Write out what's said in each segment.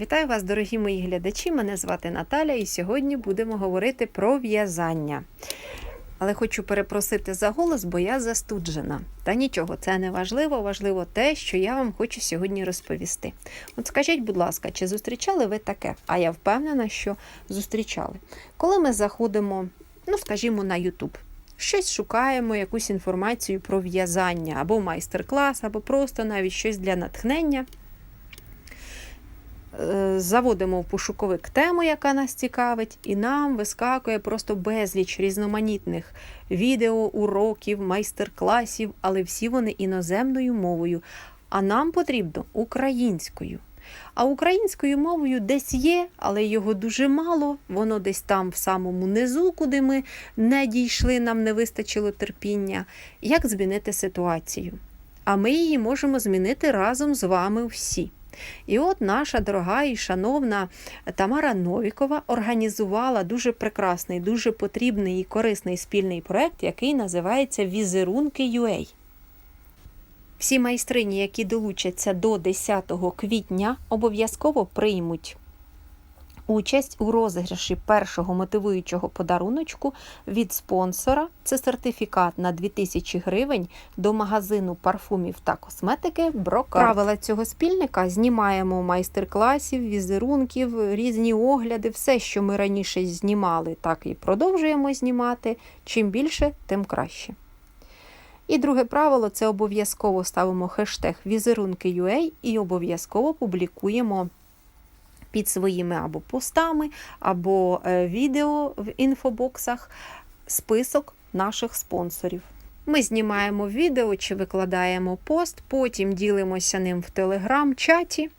Вітаю вас, дорогі мої глядачі. Мене звати Наталя, і сьогодні будемо говорити про в'язання. Але хочу перепросити за голос, бо я застуджена. Та нічого, це не важливо. Важливо те, що я вам хочу сьогодні розповісти. От скажіть, будь ласка, чи зустрічали ви таке? А я впевнена, що зустрічали. Коли ми заходимо, ну скажімо, на YouTube, щось шукаємо, якусь інформацію про в'язання, або майстер-клас, або просто навіть щось для натхнення. Заводимо в пошуковик тему, яка нас цікавить, і нам вискакує просто безліч різноманітних відео, уроків, майстер-класів, але всі вони іноземною мовою. А нам потрібно українською. А українською мовою десь є, але його дуже мало. Воно десь там в самому низу, куди ми не дійшли, нам не вистачило терпіння. Як змінити ситуацію? А ми її можемо змінити разом з вами всі. І от наша дорога і шановна Тамара Новікова організувала дуже прекрасний, дуже потрібний і корисний спільний проект, який називається Візерунки UA. Всі майстрині, які долучаться до 10 квітня, обов'язково приймуть участь у розіграші першого мотивуючого подаруночку від спонсора. Це сертифікат на 2000 гривень до магазину парфумів та косметики Брокарт. Правила цього спільника знімаємо майстер-класів, візерунків, різні огляди, все, що ми раніше знімали, так і продовжуємо знімати. Чим більше, тим краще. І друге правило це обов'язково ставимо хештег візерунки.ua і обов'язково публікуємо під своїми або постами, або е, відео в інфобоксах список наших спонсорів. Ми знімаємо відео чи викладаємо пост, потім ділимося ним в телеграм-чаті.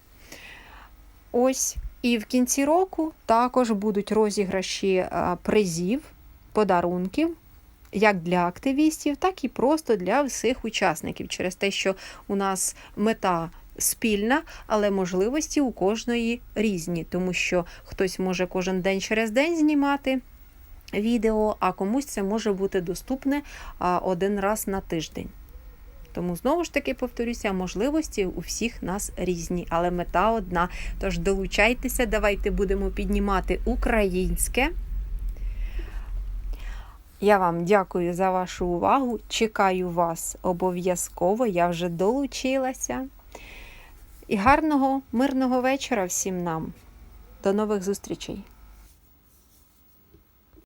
Ось. І в кінці року також будуть розіграші е, призів, подарунків. Як для активістів, так і просто для всіх учасників, через те, що у нас мета спільна, але можливості у кожної різні, тому що хтось може кожен день через день знімати відео, а комусь це може бути доступне один раз на тиждень. Тому знову ж таки повторюся, можливості у всіх нас різні, але мета одна. Тож долучайтеся, давайте будемо піднімати українське. Я вам дякую за вашу увагу. Чекаю вас обов'язково. Я вже долучилася. І гарного, мирного вечора всім нам. До нових зустрічей!